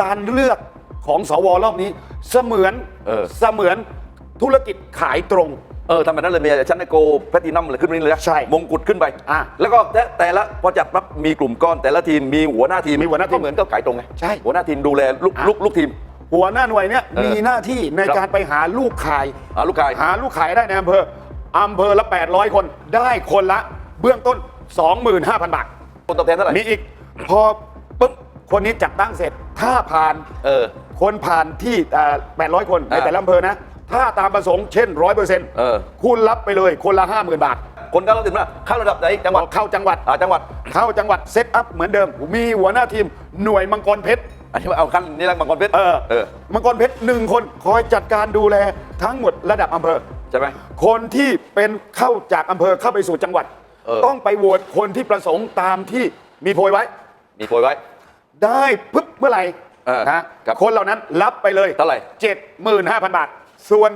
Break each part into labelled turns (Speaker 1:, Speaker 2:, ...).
Speaker 1: การเลือกของสวรอบนี้เสมือน
Speaker 2: เออ
Speaker 1: เสมือนธุรกิจขายตรง
Speaker 2: เออทำแบบนั้นเลยมีชั้นในโกแพลตินัมเลยขึ้นไปนี่เลยนะ
Speaker 1: ใช่
Speaker 2: มงกุฎขึ้นไป
Speaker 1: อะ
Speaker 2: แล้วก็แต่แต่ละพอจัดปั๊บมีกลุ่มก้อนแต่ละทีมมีหัวหน้าทีม
Speaker 1: มีหัวหน้าทีม
Speaker 2: ก็เหมือนก็ขายตรงไง
Speaker 1: ใช่
Speaker 2: หัวหน้าทีมดูแลลูก
Speaker 1: อะ
Speaker 2: ลูกลูกทีม
Speaker 1: หัวหน้าหน่วยเนี่ย
Speaker 2: เออ
Speaker 1: มีหน้าที่ใน
Speaker 2: ครับ
Speaker 1: การไปหาลูกขาย
Speaker 2: อ่าลูกขาย
Speaker 1: หาลูกขายได้ในอำเภออำเภอละ 800 คนได้คนละเบื้องต้น 25,000 บาท
Speaker 2: คนตอบแทนเท่าไหร่
Speaker 1: มีอีกพอปุ๊บ คนนี้จัดตั้งเสร็จถ้าผ่าน
Speaker 2: เออ
Speaker 1: คนผ่านที่เอ่อ800 คนใน
Speaker 2: อ่า
Speaker 1: แต่ละอำเภอนะ ถ้าตามประสงค์เช่น 100%
Speaker 2: เออ
Speaker 1: คุณรับไปเลยคนละ 50,000 บาท
Speaker 2: คนการเราถึงว่าเข้าระดับไหนจังหวัด
Speaker 1: เข้าจังหวัด
Speaker 2: อ่าจังหวัด
Speaker 1: เข้าจังหวัดเซตอัพเหมือนเดิม มีหัวหน้าทีมหน่วยมังกรเพชร
Speaker 2: อันนี้เอาขั้นนี่แหละมังกรเพชร
Speaker 1: เออ
Speaker 2: เออ
Speaker 1: มังกรเพชรหนึ่งคนคอยจัดการดูแลทั้งหมดระดับอำเภอ
Speaker 2: ใช่ไหม
Speaker 1: คนที่เป็นเข้าจากอำเภอเข้าไปสู่จังหวัด
Speaker 2: เออ
Speaker 1: ต้องไปโหวตคนที่ประสงค์ตามที่มีโพยไว้
Speaker 2: มีโปรยไว้
Speaker 1: ได้ปึ๊บเมื่อไหร่
Speaker 2: เออ
Speaker 1: นะครับคนเหล่านั้นรับไปเลย
Speaker 2: เท่าไหร่
Speaker 1: เจ็ดหมื่นห้าพันบาท ส่วน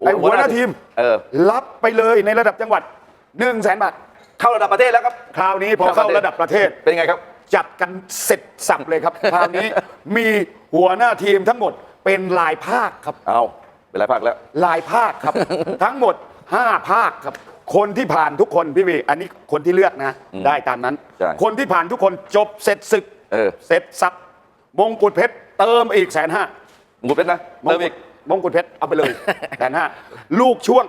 Speaker 1: ไอ้
Speaker 2: หั
Speaker 1: หั
Speaker 2: ว
Speaker 1: ว
Speaker 2: ห
Speaker 1: ห
Speaker 2: น้า
Speaker 1: น้าทีม
Speaker 2: เออ
Speaker 1: รับไปเลยในระดับจังหวัด1นึ่งแสนบาท
Speaker 2: เข้าระดับประเทศแล้วครับ
Speaker 1: คราวนี้พอเข้าระดับประเทศ
Speaker 2: เป็นไงครับ
Speaker 1: จัดกันเสร็จสับเลยครับ คราวนี้มีหัวหน้าทีมทั้งหมดเป็นลายภาคครับ
Speaker 2: เอาเป็นไรภาคแล้ว
Speaker 1: ลายภาคครับ ทั้งหมด 5 ภาคครับ คนที่ผ่านทุกคนพี่วีอันนี้คนที่เลือกนะ ได้ตามนั้น
Speaker 2: ใช่
Speaker 1: คนที่ผ่านทุกคนจบเสร็จศึก
Speaker 2: เออ
Speaker 1: เสร็จสับมงกุฎเพชรเติมอีกแสนห้า
Speaker 2: หมูเพชรนะ
Speaker 1: มง
Speaker 2: เติม
Speaker 1: กุ
Speaker 2: อี
Speaker 1: ฎ
Speaker 2: ก
Speaker 1: มงกุฎเพชรเอาไปเลยแสนห้าลูกช่วง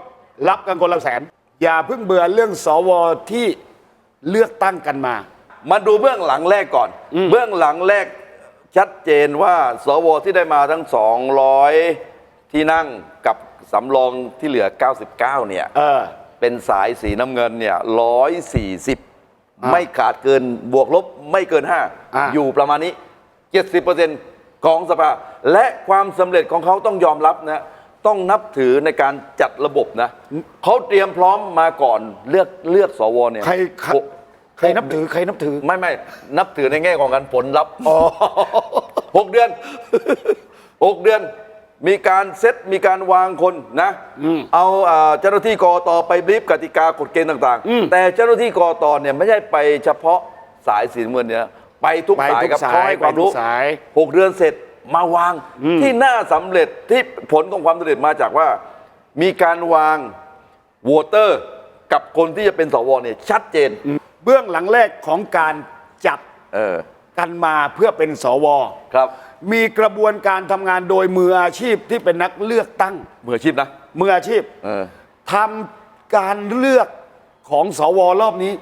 Speaker 1: รับกันคนละแสน อย่าเพิ่งเบื่อเรื่องสวที่เลือกตั้งกันมา
Speaker 2: มาดูเบื้องหลังแรกก่อน เบื้องหลังแรกชัดเจนว่า สวที่ได้มาทั้ง 200 ที่นั่งกับสำรองที่เหลือ 99 เนี่ย
Speaker 1: เออ
Speaker 2: เป็นสายสีน้ำเงินเนี่ย140
Speaker 1: อ่า
Speaker 2: ไม่ขาดเกินบวกลบไม่เกิน
Speaker 1: อ่า
Speaker 2: 5อยู่ประมาณนี้ 70%ของสภา และความสำเร็จของเขาต้องยอมรับนะต้องนับถือในการจัดระบบนะเขาเตรียมพร้อมมาก่อนเลือกเลือกสวเนี่ย
Speaker 1: ใครใคร
Speaker 2: หก
Speaker 1: ใครนับถือใครนับถือ
Speaker 2: ไม่ไม่นับถือในแง่ของการผลลัพธ์
Speaker 1: อ๋อ
Speaker 2: หกเดือนหกเดือน มีการเซตมีการวางคนนะเอาอ่าเจ้าหน้าที่กอตไปบรีฟกติกากฎเกณฑ์ต่าง
Speaker 1: อืม
Speaker 2: ๆแต่เจ้าหน้าที่กอตเนี่ยไม่ใช่ไปเฉพาะสายสีน้ำเงินเนี่ยไปทุก
Speaker 1: ไป
Speaker 2: สาย
Speaker 1: ทุก
Speaker 2: ครับ
Speaker 1: สาย
Speaker 2: เขาให้ความรู้
Speaker 1: ไปทุกสาย
Speaker 2: หกเดือนเสร็จมาวาง
Speaker 1: อืม
Speaker 2: ที่น่าสำเร็จที่ผลของความสำเร็จมาจากว่า มีการวางโหวตเตอร์กับคนที่จะเป็นสวเนี่ยชัดเจน
Speaker 1: เบื้องหลังแรกของการจับ
Speaker 2: เออ
Speaker 1: กันมาเพื่อเป็นสว
Speaker 2: ครับ
Speaker 1: มีกระบวนการทำงานโดยมืออาชีพที่เป็นนักเลือกตั้ง
Speaker 2: มืออาชีพนะ
Speaker 1: มืออาชีพ
Speaker 2: เออ
Speaker 1: ทำการเลือกของสวรอบนี้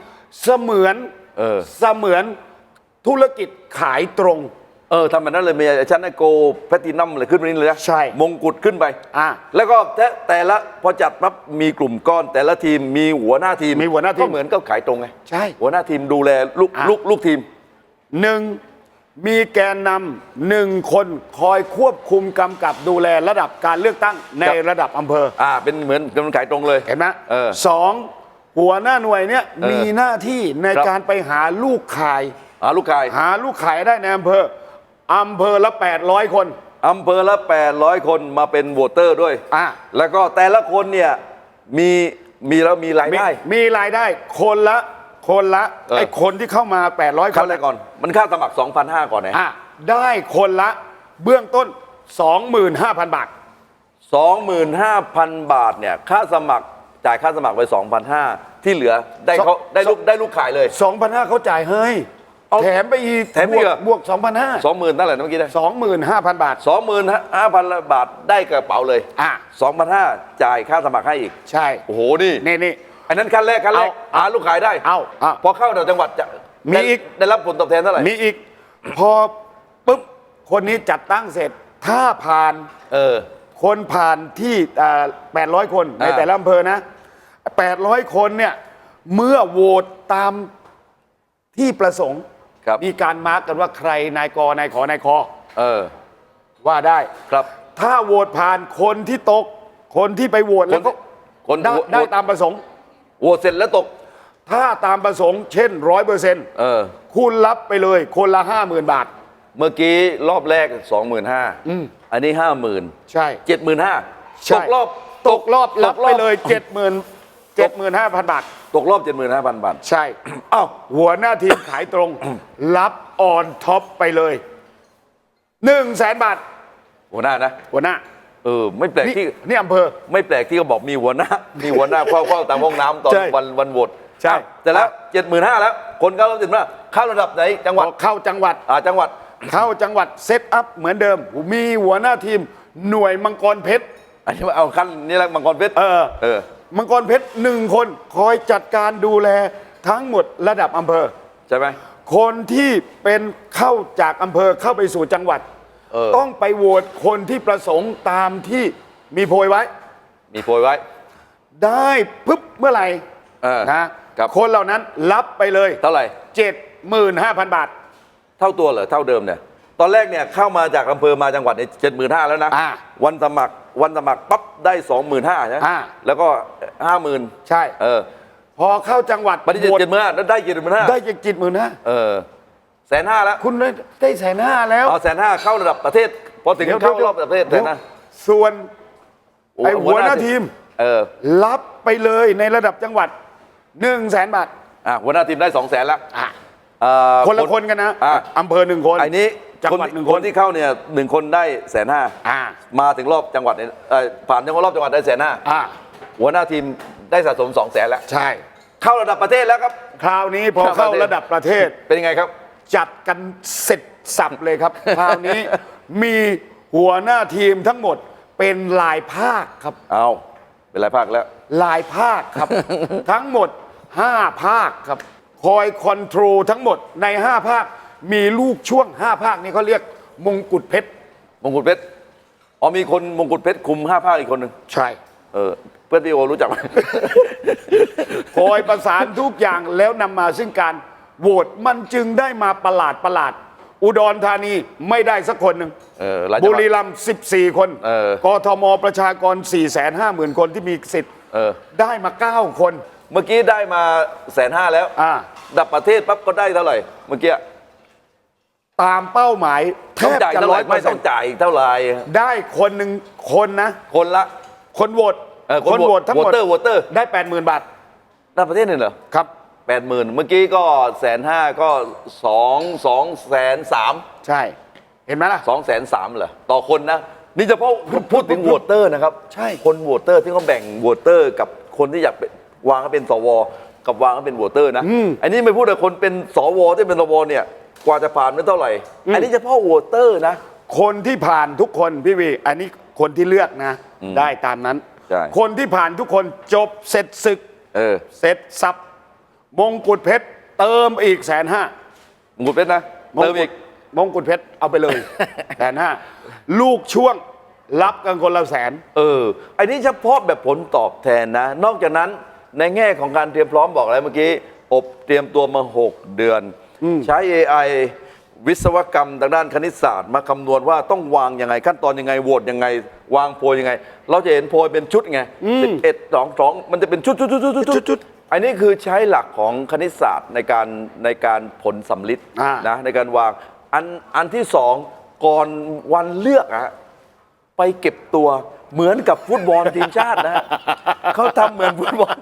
Speaker 1: เสมือน
Speaker 2: เออ
Speaker 1: เสมือนธุรกิจขายตรง
Speaker 2: เออทำแบบนั้นเลยมีชั้นในโกแพลตินัมเลยขึ้นไปนี่เลยนะ
Speaker 1: ใช่
Speaker 2: มงกุฎขึ้นไป
Speaker 1: อะ
Speaker 2: แล้วก็แต่แต่ละพอจัดปั๊บมีกลุ่มก้อน แต่ละทีมมีหัวหน้าทีม
Speaker 1: มีหัวหน้าทีม
Speaker 2: ก็เหมือนก็ขายตรงไง
Speaker 1: ใช่
Speaker 2: หัวหน้าทีมดูแลลูก
Speaker 1: อะ
Speaker 2: ลูกลูกทีม
Speaker 1: หนึ่งมีแกนนำหนึ่งคนคอยควบคุมกำกับดูแลระดับการเลือกตั้งใน
Speaker 2: ครับ
Speaker 1: ระดับอำเภอ
Speaker 2: อ่า เป็นเหมือนกำลังขายตรงเลย
Speaker 1: เห็นไหม
Speaker 2: เออ
Speaker 1: สองหัวหน้าหน่วยเนี่ย
Speaker 2: เออ
Speaker 1: มีหน้าที่ใน
Speaker 2: ครับ
Speaker 1: การไปหาลูกขาย
Speaker 2: อ่าลูกขาย
Speaker 1: หาลูกขายได้ในอำเภออำเภอละ 800 คน
Speaker 2: อำเภอละ800 คนมาเป็นโหวตเตอร์ด้วย
Speaker 1: อะ
Speaker 2: แล้วก็แต่ละคนเนี่ยมีมีแล้วมีราย
Speaker 1: มี
Speaker 2: ได้
Speaker 1: มีรายได้คนละ คนละ
Speaker 2: เออ
Speaker 1: ไอ้คนที่เข้ามา 800ค
Speaker 2: เข้านอะไรก่อน มันค่าสมัคร 2,500 ก่อนนะ
Speaker 1: อะได้คนละเบื้องต้น 25,000 บาท
Speaker 2: 25,000 บาทเนี่ยค่าสมัครจ่ายค่าสมัครไป 2,500 ที่เหลือได้
Speaker 1: สอง
Speaker 2: เขาได้ลูกได้ลูกขายเลย
Speaker 1: 2,500เขาจ่ายให้
Speaker 2: เอา
Speaker 1: แถมไปอีก
Speaker 2: แถมอีกเหรอ
Speaker 1: บวกบวก2,500
Speaker 2: 20,000นั่นแหละนะเมื่อกี้ได้
Speaker 1: 25,000 บาท
Speaker 2: 25,000 บาทได้กระเป๋าเลย
Speaker 1: อะ
Speaker 2: 2,500 จ่ายค่าสมัครให้อีก
Speaker 1: ใช่
Speaker 2: โอ้โห นี่
Speaker 1: นี่นี่
Speaker 2: อันนั้นขั้นแรกขั้นแรก
Speaker 1: เอา
Speaker 2: หาลูกขายได้
Speaker 1: เอาเอา
Speaker 2: พอเข้าต่างจังหวัดจะ
Speaker 1: มีอีก
Speaker 2: ได้ได้รับผลตอบแทนเท่าไหร่
Speaker 1: มีอีก พอปุ๊บคนนี้จัดตั้งเสร็จถ้าผ่าน
Speaker 2: เออ
Speaker 1: คนผ่านที่อ่า800 คนใน
Speaker 2: อ่า
Speaker 1: แต่ละอำเภอนะ 800 คนเนี่ยเมื่อโหวตตามที่ประสงค์
Speaker 2: ครับ
Speaker 1: มีการมาร์กกันว่าใครนายกนายขอนายคอ
Speaker 2: เออ
Speaker 1: ว่าได้
Speaker 2: ครับ
Speaker 1: ถ้าโหวตผ่านคนที่ตก คนที่ไปโหวตแล้วก็
Speaker 2: คน
Speaker 1: ได้
Speaker 2: โหวต
Speaker 1: ได้ตามประสงค์
Speaker 2: โหวตเสร็จแล้วตก
Speaker 1: ถ้าตามประสงค์เช่นร้อยเปอร์เซ็นต์
Speaker 2: เออ
Speaker 1: คุณรับไปเลยคนละห้าหมื่นบาท
Speaker 2: เมื่อกี้รอบแรก25,000
Speaker 1: อืม
Speaker 2: อันนี้50,000
Speaker 1: ใช่
Speaker 2: 75,000
Speaker 1: ใช่
Speaker 2: ตกรอบ
Speaker 1: ตกรอบรับไปเลย
Speaker 2: ตกรอบ
Speaker 1: เจ็ดหมื่นเจ็ดหมื่นห้าพันบาท
Speaker 2: ตกรอบ75,000บาท
Speaker 1: ใช่ อ้าวหัวหน้าทีมขายตรง รับออนท็อปไปเลยหนึ่งแสนบาท
Speaker 2: หัวหน้านะ
Speaker 1: หัวหน้า
Speaker 2: เออไม่แปลก
Speaker 1: นี่
Speaker 2: ที่
Speaker 1: นี่อำเภอ
Speaker 2: ไม่แปลกที่เขาบอกมีหัวหน้า มีหัวหน้าเฝ้าเฝ้าตามห้องน้ำตอน
Speaker 1: ใช่
Speaker 2: วันวันโหวต
Speaker 1: ใช่
Speaker 2: อะแต่แล้วเจ็ดหมื่นห้าแล้ว คนเข้ารับสินว่าเข้าระดับไหนจังหวัด
Speaker 1: พอเข้าจังหวัด
Speaker 2: อ่าจังหวัด
Speaker 1: เข้าจังหวัดเซตอัพเหมือนเดิม มีหัวหน้าทีมหน่วยมังกรเพชร
Speaker 2: อันนี้มาเอาขั้นนี่แหละมังกรเพชร
Speaker 1: เออ
Speaker 2: เออ
Speaker 1: มังกรเพชรหนึ่งคนคอยจัดการดูแลทั้งหมดระดับอำเภอ
Speaker 2: ใช่ไหม
Speaker 1: คนที่เป็นเข้าจากอำเภอเข้าไปสู่จังหวัด
Speaker 2: เออ
Speaker 1: ต้องไปโหวตคนที่ประสงค์ตามที่มีโพยไว้
Speaker 2: มีโพยไว้
Speaker 1: ได้ปุ๊บเมื่อไหร่
Speaker 2: เออ
Speaker 1: นะครับ คนเหล่านั้นรับไปเลย
Speaker 2: เท่าไหร่
Speaker 1: 75,000 บาท
Speaker 2: เท่าตัวเหรอ เท่าเดิมเนี่ย ตอนแรกเนี่ยเข้ามาจากอำเภอมาจังหวัดเนี่ยเจ็ดหมื่นห้าแล้วนะ
Speaker 1: อ่า
Speaker 2: วันสมัครวันสมัครปั๊บได้สองหมื่นห้าใช่ไหม
Speaker 1: อ่า
Speaker 2: แล้วก็ห้าหมื่น
Speaker 1: ใช่
Speaker 2: เออ
Speaker 1: พอเข้าจังหวัด
Speaker 2: ปฏิเจ็ด
Speaker 1: โหวต
Speaker 2: เจ็ดหมื่นห้าได้เจ็ดหมื่นห้า
Speaker 1: ได้จะจิตหมื่นห้า
Speaker 2: เออ แสนห้าแล้ว
Speaker 1: คุณได้ได้แสนห้าแล้ว
Speaker 2: เอาแสนห้าเข้าระดับประเทศ พอถึงเข้ารอบประเทศแสนห้า
Speaker 1: ส่วน
Speaker 2: โอ้
Speaker 1: ไอ้หัวหน้าทีม
Speaker 2: เออ
Speaker 1: รับไปเลยในระดับจังหวัด1นึ่งแสนบาท
Speaker 2: อะหัวหน้าทีมได้สองแสนแล้ว
Speaker 1: อะ
Speaker 2: เอ่อ
Speaker 1: คนละคนกันนะ
Speaker 2: อะ
Speaker 1: อำเภอหนึ่งคน
Speaker 2: ไอ้นี้
Speaker 1: จัง
Speaker 2: คน
Speaker 1: หวัดหนึ่ง
Speaker 2: ค
Speaker 1: คน
Speaker 2: นที่เข้าเนี่ยหนึ่งคนได้แสนห้า
Speaker 1: อ่า
Speaker 2: มาถึงรอบจังหวัดเนี่ยเอ่อผ่านจังหวัดรอบจังหวัดได้แสนห้า
Speaker 1: อ่า
Speaker 2: หัวหน้าทีมได้สะสมสองแสนแล้ว
Speaker 1: ใช่
Speaker 2: เข้าระดับประเทศแล้วครับ
Speaker 1: คราวนี้พอเข้าระดับประเทศ
Speaker 2: เป็นยังไงครับ
Speaker 1: จัดกันเสร็จสับเลยครับ คราวนี้มีหัวหน้าทีมทั้งหมดเป็นลายภาคครับ
Speaker 2: เอาเป็นไรภาคแล้ว
Speaker 1: ลายภาคครับ ทั้งหมด 5 ภาคครับ คอยคอนโทรลทั้งหมดใน 5 ภาค มีลูกช่วง 5 ภาคนี้เขาเรียกมงกุฎเพชร
Speaker 2: มงกุฎเพชรอ๋อมีคนมงกุฎเพชรคุมห้าภาคอีกคนหนึ่ง
Speaker 1: ใช่
Speaker 2: เออเพื่อนพี่โอรู้จักไหม
Speaker 1: คอยประสานทุกอย่างแล้วนำมาซึ่งการ โหวตมันจึงได้มาประหลาดประหลาด อุดรธานีไม่ได้สักคนหนึ่ง
Speaker 2: เออหลายจั
Speaker 1: บุ
Speaker 2: งหวัด
Speaker 1: รีรัมย์14 คน
Speaker 2: เออ
Speaker 1: กทมประชากร 4 5 0 0 0 0 คนที่มีสิทธิ์
Speaker 2: เออ
Speaker 1: ได้มา 9 คน
Speaker 2: เมื่อกี้ได้มาแสนห้าแล้ว
Speaker 1: อ่า
Speaker 2: ดับประเทศปั๊บก็ได้เท่าไหร่ เมื่อกี้
Speaker 1: ตามเป้าหมายแท
Speaker 2: ต้อง
Speaker 1: บ
Speaker 2: จ่าย
Speaker 1: จะ
Speaker 2: เท่าไห
Speaker 1: ร้
Speaker 2: ร่
Speaker 1: อยเปอ
Speaker 2: ไม่
Speaker 1: ร์เซ็
Speaker 2: ต้
Speaker 1: น
Speaker 2: อง
Speaker 1: ต์
Speaker 2: จ่ายเท่าไหร่
Speaker 1: ได้คนหนึ่งคนนะ
Speaker 2: คนละ
Speaker 1: คนโหวต
Speaker 2: เออ
Speaker 1: คนโหวตทั้งหมด
Speaker 2: โหวตเตอร์โหวตเตอร์
Speaker 1: ได้แปดหมื่นบาท
Speaker 2: ดับประเทศนี่เหรอ
Speaker 1: ครับ
Speaker 2: แปดหมื่นเมื่อกี้ก็แสนห้าก็สองสองแสนสาม
Speaker 1: ใช่ เห็นไหมล่ะ
Speaker 2: สองแสนสามเหรอต่อคนนะ นี่เฉพาะพูดถึงโหวตเตอร์นะครับ
Speaker 1: ใช่
Speaker 2: คนโหวตเตอร์ที่เขาแบ่งโหวตเตอร์กับคนที่อยากเป็นวางให้เป็นสว กับวางให้เป็นโหวตเตอร์นะอันนี้ไม่พูดแต่คนเป็นสวที่เป็นสวเนี่ยกว่าจะผ่านไม่เท่าไหร่ อันนี้เฉพาะโหวตเตอร์นะ
Speaker 1: คนที่ผ่านทุกคนพี่วีอันนี้คนที่เลือกนะ ได้ตามนั้น
Speaker 2: ใช่
Speaker 1: คนที่ผ่านทุกคนจบเสร็จศึก
Speaker 2: เออ
Speaker 1: เสร็จสับ มงกุฎเพชรเติมอีกแสนห้า ม
Speaker 2: งกุฎเพชรนะเติมอีก
Speaker 1: มงกุฎเพชรเอาไปเลย แสนห้าลูกช่วงรับกันคนละแสน
Speaker 2: เออ อันนี้เฉพาะแบบผลตอบแทนนะ นอกจากนั้นในแง่ของการเตรียมพร้อมบอกอะไรเมื่อกี้ อบเตรียมตัวมา 6 เดือน ใช้ AI วิศวกรรมทางด้านคณิตศาสตร์ มาคำนวณว่าต้องวางยังไง ขั้นตอนยังไงโหวตยังไง วางโพยยังไง เราจะเห็นโพยเป็นชุดไงสิบเอ็ดสองสองมันจะเป็นชุดชุดชุดชุดชุด
Speaker 1: ชุดชุด
Speaker 2: อันนี้คือใช้หลักของคณิตศาสตร์ในการในการผลสำลิด
Speaker 1: อ่า
Speaker 2: นะในการวางอันอันที่สองก่อนวันเลือกอะไปเก็บตัวเหมือนกับฟุตบอลทีมชาตินะเขาทำเหมือนฟุตบอล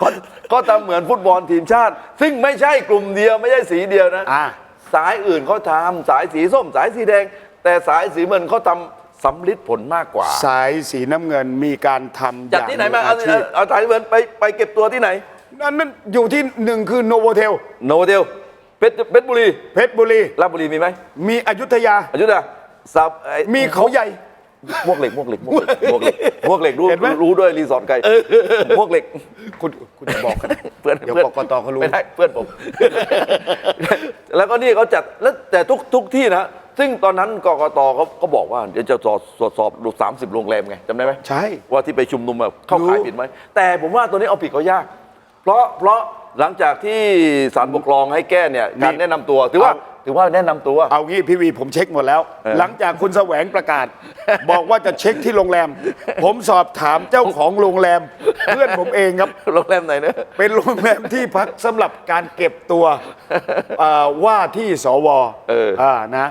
Speaker 2: ก็ก็ทำเหมือนฟุตบอลทีมชาติ ซึ่งไม่ใช่กลุ่มเดียวไม่ใช่สีเดียวนะ
Speaker 1: อ่า
Speaker 2: สายอื่นเขาทำสายสีส้มสายสีแดง แต่สายสีเงินเขาทำ สำลิดผลมากกว่า
Speaker 1: สายสีน้ำเงินมีการทำ
Speaker 2: จากที่ไหนมาเอา
Speaker 1: ชีพ
Speaker 2: เอาสายสีเงินไปไปเก็บตัวที่ไหน
Speaker 1: นั่นนั่นอยู่ที่หนึ่งคือโนโวเทล
Speaker 2: โนเทลเพชรเพชรบุรี
Speaker 1: เพชรบุรี
Speaker 2: ราชบุรีมีไหม
Speaker 1: มีอยุธยา
Speaker 2: อยุธยาสับไอ้
Speaker 1: มีเขาใหญ่
Speaker 2: พวกเหล็กพวกเหล็กพวกเหล็กพวกเหล็กพวกเหล็กรู้
Speaker 1: เห็นไหม
Speaker 2: รู้ด้วยรีสอร์ทไกลพวกเหล็ก
Speaker 1: คุณคุณจะบอกกัน
Speaker 2: เพื่อน
Speaker 1: เดี๋ยว
Speaker 2: เพื่อน
Speaker 1: กกตเขารู้
Speaker 2: ไม่ได้เพื่อนผม แล้วก็นี่เขาจัดแล้วแต่ทุกทุกที่นะ ซึ่งตอนนั้นกกตเขาก็บอกว่าเดี๋ยวจะตรวจตรวจสอบดูสามสิบโรงแรมไงจำได้ไหม
Speaker 1: ใช่
Speaker 2: ว่าที่ไปชุมนุมอะเข้าขาย
Speaker 1: รู้
Speaker 2: ผิดไหม แต่ผมว่าตัวนี้เอาผิดเขายาก เพราะเพราะหลังจากที่ศาลปกครองให้แก้เนี่ยการแนะนำตัวถือว่า
Speaker 1: เอา
Speaker 2: ถือว่าแนะนำตัว
Speaker 1: เอางี้พี่วีผมเช็คหมดแล้ว
Speaker 2: เออ
Speaker 1: หลังจากคุณแสวงประกาศ บอกว่าจะเช็คที่โรงแรม ผมสอบถามเจ้าของโรงแรม เพื่อนผมเองครับ
Speaker 2: โรงแรมไหนเนอะ
Speaker 1: เป็นโรงแรมที่พักสำหรับการเก็บตัวเอ่อว่าที่สว
Speaker 2: เอออ่า
Speaker 1: นะ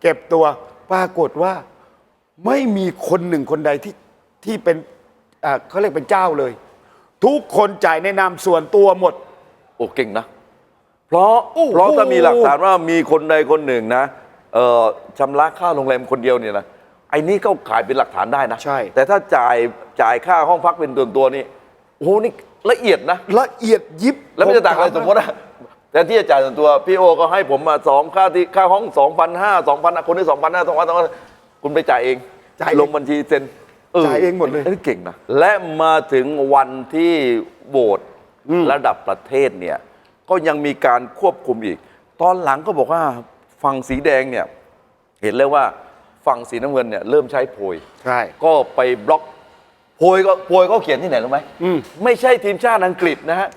Speaker 1: เก็บตัวปรากฏว่าไม่มีคนหนึ่งคนใดที่ที่เป็นอ่าเขาเรียกเป็นเจ้าเลย ทุกคนจ่ายในนามส่วนตัวหมด
Speaker 2: โอ้เก่งนะ เพราะ
Speaker 1: โอ้โห
Speaker 2: เพราะถ้ามีหลักฐานว่ามีคนใดคนหนึ่งนะเอ่อชำระค่าโรงแรมคนเดียวเนี่ยนะไอ้นี่ก็ขายเป็นหลักฐานได้นะ
Speaker 1: ใช่
Speaker 2: แต่ถ้าจ่ายจ่ายค่าห้องพักเป็นตัวตัวๆนี่โอ้โหนี่ละเอียดนะ
Speaker 1: ละเอียดยิบ
Speaker 2: แล้วไม่จะต่างอะไรสมมตินะ แต่ที่จะจ่ายส่วนตัวพี่โอก็ให้ผมมาสองค่าที่ค่าห้องสองพันห้าสองพันคนที่สองพันห้าสองพันสองพันคุณไปจ่ายเอง
Speaker 1: จ่าย
Speaker 2: ลงบัญชีเซ็น
Speaker 1: จ่ายเองหมดเลย
Speaker 2: อ้นี่เก่งนะ และมาถึงวันที่โหวตระดับประเทศเนี่ย ก็ยังมีการควบคุมอีก ตอนหลังก็บอกว่าฝั่งสีแดงเนี่ย เห็นเลยว่าฝั่งสีน้ำเงินเนี่ยเริ่มใช้โพย
Speaker 1: ใช่
Speaker 2: ก็ไปบล็อก โพยก็โพยก็เขียนที่ไหนรู้ไหม
Speaker 1: อืม
Speaker 2: ไม่ใช่ทีมชาติอังกฤษนะฮะ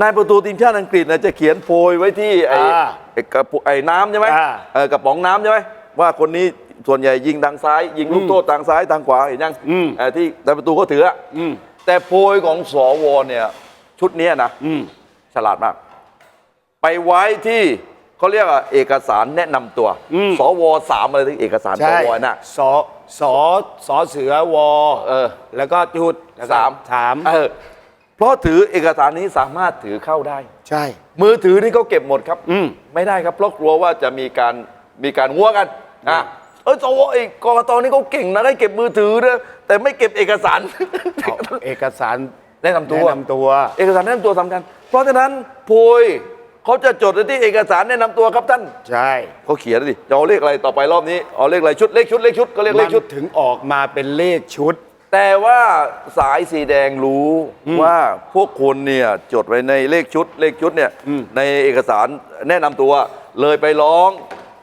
Speaker 2: นายประตูทีมชาติอังกฤษนะจะเขียนโพยไว้ที่ไอ้
Speaker 1: อ่า
Speaker 2: ไอ้กระปุกไอ้น้ำใช่ไหม
Speaker 1: อ่า
Speaker 2: เออกระป๋องน้ำใช่ไหมว่าคนนี้ส่วนใหญ่ยิงทางซ้าย ยิงลูกโทษทางซ้ายทางขวาเห็นยัง
Speaker 1: อืม
Speaker 2: เอ่อที่นายประตูก็ถืออะ
Speaker 1: อืม
Speaker 2: แต่โพยของสวเนี่ย ชุดเนี้ยนะ
Speaker 1: อืม
Speaker 2: ฉลาดมาก ไปไว้ที่ เขาเรียกว่าเอกสารแนะนำตัว
Speaker 1: อืม
Speaker 2: สวสามอะไรที่เอกสารส
Speaker 1: ใช่
Speaker 2: วน่ะ
Speaker 1: สอสอสอเสือวอ
Speaker 2: เออ
Speaker 1: แล้วก็จุดแล้วก็
Speaker 2: สาม
Speaker 1: สาม
Speaker 2: เออเพราะถือเอกสารนี้สามารถถือเข้าได้
Speaker 1: ใช่
Speaker 2: มือถือนี่เขาเก็บหมดครับ
Speaker 1: อืม
Speaker 2: ไม่ได้ครับเพราะกลัวว่าจะมีการมีการงัวกันอะ
Speaker 1: อืม
Speaker 2: เออสวไอ้กรกตนี่เขาเก่งนะได้เก็บมือถือนะแต่ไม่เก็บเอกสาร
Speaker 1: เอาเอกสาร
Speaker 2: แนะนำตัว
Speaker 1: แนะนำตัว
Speaker 2: เอกสารแนะนำตัวสำคัญ เพราะฉะนั้นโพย เขาจะจดไว้ที่เอกสารแนะนำตัวครับท่าน
Speaker 1: ใช่
Speaker 2: เขาเขียนดิจะเอาเลขอะไรต่อไปรอบนี้เอาเลขอะไรชุดเลขชุดเลขชุดก็เรียกเล
Speaker 1: มัน
Speaker 2: ขชุด
Speaker 1: ถึงออกมาเป็นเลขชุด
Speaker 2: แต่ว่าสายสีแดงรู้ว่าพวกคุณเนี่ยจดไว้ในเลขชุดเลขชุดเนี่ย
Speaker 1: อืม
Speaker 2: ในเอกสารแนะนำตัว เลยไปร้อง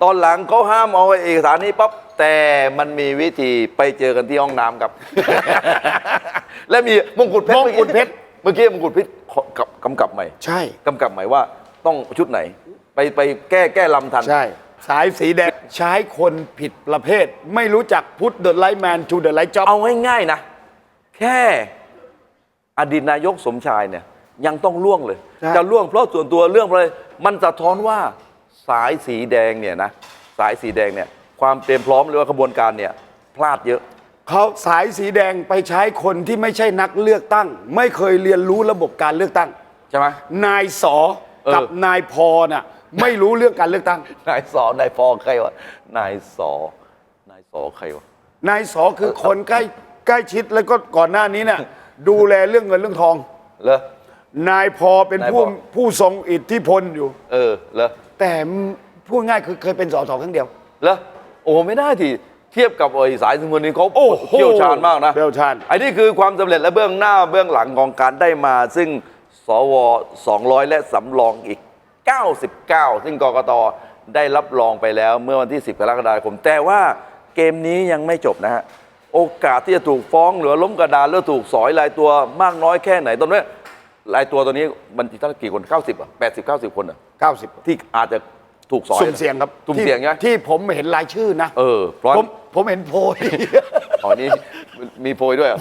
Speaker 2: ตอนหลังเขาห้ามเอาเอกสารนี้ปั๊บแต่มันมีวิธีไปเจอกันที่ห้องน้ำครับ และมีมงกุฎเพชร
Speaker 1: มงกุฎเพชร
Speaker 2: เมื่อกี้มงกุฎเพชรขอกำกำกับใหม่
Speaker 1: ใช่
Speaker 2: กำกับใหม่ว่า ต้องชุดไหน ไปไปแก้แก้ลำทัน
Speaker 1: ใช่ สายสีแดงใช้คนผิดประเภท ไม่รู้จักพุทธเดอะไลท์แมนทูเดอะไลท์จ็อบ
Speaker 2: เอาง่ายๆนะ แค่อดีตนายกสมชายเนี่ย ยังต้องล่วงเลย
Speaker 1: ใช่
Speaker 2: จะล่วงเพราะส่วนตัวเรื่องอะไรมันสะท้อนว่าสายสีแดงเนี่ยนะ สายสีแดงเนี่ย ความเตรียมพร้อมหรือว่าขบวนการเนี่ย พลาดเยอะ
Speaker 1: เขาสายสีแดงไปใช้คนที่ไม่ใช่นักเลือกตั้ง ไม่เคยเรียนรู้ระบบการเลือกตั้ง
Speaker 2: ใช่ไหม
Speaker 1: นายสอ
Speaker 2: เออ
Speaker 1: กับนายพอน่ะไม่รู้เรื่องการเลือกตั้ง
Speaker 2: นายสอนายพอใครวะนายสอนายสอใครวะ
Speaker 1: นายสอคือคนใกล้ใกล้ชิดแล้วก็ก่อนหน้านี้เนี่ยดูแลเรื่องเงินเรื่องทอง
Speaker 2: เหรอ นา
Speaker 1: ยพอเป็น
Speaker 2: นายพอ
Speaker 1: ผู้ผู้ทรงอิทธิพลอยู่
Speaker 2: เออเหรอ
Speaker 1: แต่พูดง่ายคือเคยเป็นสสครั้งเดียว
Speaker 2: เหรอโอ้ไม่ได้ทีเทียบกับไอ้สายสมุนนี้เขา
Speaker 1: โอ้โห
Speaker 2: เชี่ยวชาญมากนะ
Speaker 1: เชี่ยวชาญ
Speaker 2: อันนี้คือความสำเร็จและเบื้องหน้าเบื้องหลังของการได้มา ซึ่ง สว 200 และสำรองอีก 99 ซึ่งกกตได้รับรองไปแล้วเมื่อวันที่ 10 กรกฎาคม แต่ว่าเกมนี้ยังไม่จบนะฮะ โอกาสที่จะถูกฟ้องหรือล้มกระดานหรือถูกสอยรายตัวมากน้อยแค่ไหนตอนนี้รายตัวตัวนี้มันเท่ากี่คน 90อะ80 90 คนอะ
Speaker 1: 90
Speaker 2: ที่อาจจะถูกสอย
Speaker 1: สุ่มเสี่ยงครับ
Speaker 2: สุ่ม
Speaker 1: ที่
Speaker 2: เสี่ยงใช่ไหม
Speaker 1: ที่ผมเห็นรายชื่อนะ
Speaker 2: เออเพราะ
Speaker 1: ผมผมเห็นโพย
Speaker 2: อ๋อนี่มีโพยด้วยเหรอ